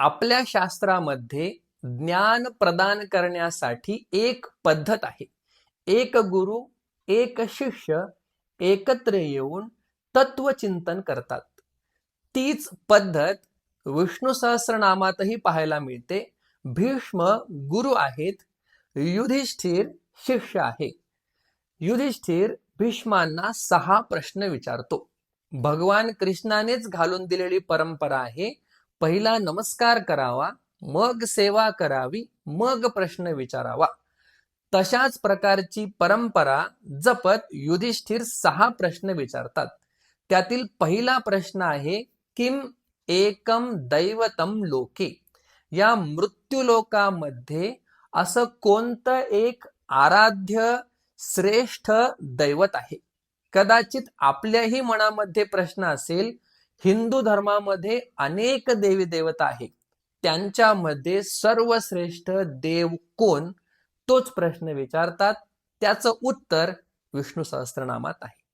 आपल्या शास्त्रामध्ये ज्ञान प्रदान करण्यासाठी एक पद्धत आहे. एक गुरु एक शिष्य एकत्र येऊन तत्वचिंतन करतात. तीच पद्धत विष्णू सहस्रनामातही पाहायला मिळते. भीष्म गुरु आहेत युधिष्ठिर शिष्य आहे. युधिष्ठिर भीष्मांना सहा प्रश्न विचारतो. भगवान कृष्णानेच घालून दिलेली परंपरा आहे. पहिला नमस्कार करावा मग सेवा करावी मग प्रश्न विचारावा. तशाच प्रकारची परंपरा जपत युधिष्ठिर सहा प्रश्न विचारतात. त्यातील पहिला प्रश्न आहे किम एकम दैवतम लोके? या मृत्यूलोकामध्ये असं कोणतं एक आराध्य श्रेष्ठ दैवत आहे? कदाचित आपल्याही मनामध्ये प्रश्न असेल हिंदू धर्मामध्ये अनेक देवी देवता आहेत. त्यांच्यामध्ये सर्वश्रेष्ठ देव कोण? तोच प्रश्न विचारतात. त्याचं उत्तर विष्णू सहस्त्रनामात आहे.